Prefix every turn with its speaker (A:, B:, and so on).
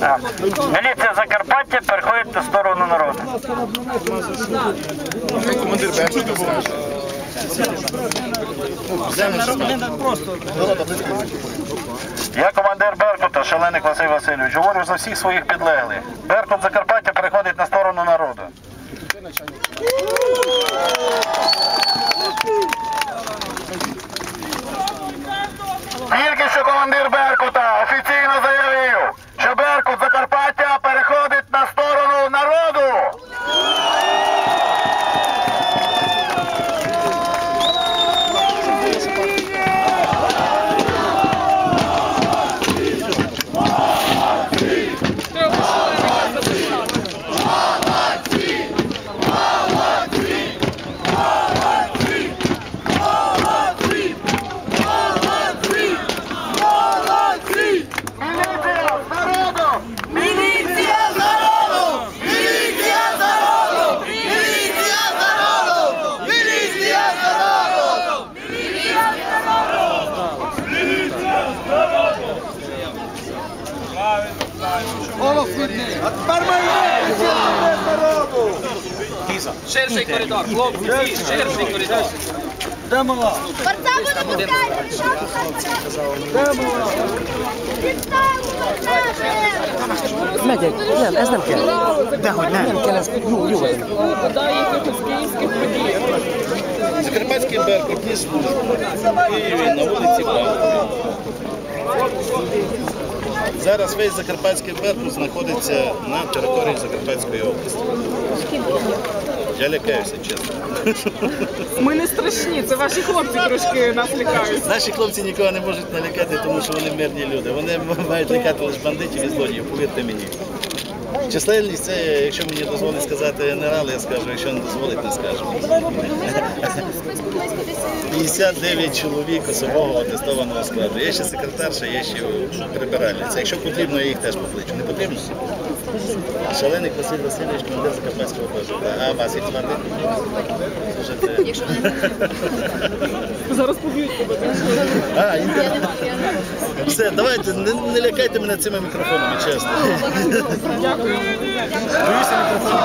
A: Так. Міліція Закарпаття переходить на сторону народу.
B: Командир.
A: Я командир Беркута, Шаленик Василь Васильович. Говорю за всіх своїх підлеглих. Беркут Закарпаття переходить на сторону народу. Тільки що командир Беркута офіційно заявив, що Беркут Закарпаття переходить на сторону народу. Міліція з народом!
C: Міліція з народом! Міліція з народом! Міліція з народом! Міліція з народом! Міліція з народом! Голос видний! А тепер народу!
D: Ширший коридор, хлопці, всі, ширший коридор.
E: Борця буде пускайте!
F: Megyek, nem, ez nem kell. Dehogy nem. Nem kell, ez jó, jó. ez.
B: Закарпатський Беркут ніс в Києві на вулиці Бабки. Зараз весь Закарпатський Беркут знаходиться на території Закарпатської області. Я лякаюся, чесно.
D: Ми не страшні, це ваші хлопці трошки нас лякають.
B: Наші хлопці нікого не можуть налякати, тому що вони мирні люди. Вони мають лякати лише бандитів і злодіїв, повірте мені. Численність це, якщо мені дозволить сказати генерал, я скажу, якщо не дозволить, не скажу. 59 чоловік особового атестованого складу. Є ще секретарша, є ще прибиральниця. Якщо потрібно, я їх теж покличу. Не потрібно? Шаленик Василь Васильович, командир Закарпатського бажу. А вас як звати? Служите?
D: Зараз поб'ють тебе.
B: А, інтернет. Все, давайте, не, не лякайте мене цими мікрофонами, чесно.
D: Дякую.
B: Боюся мікрофону.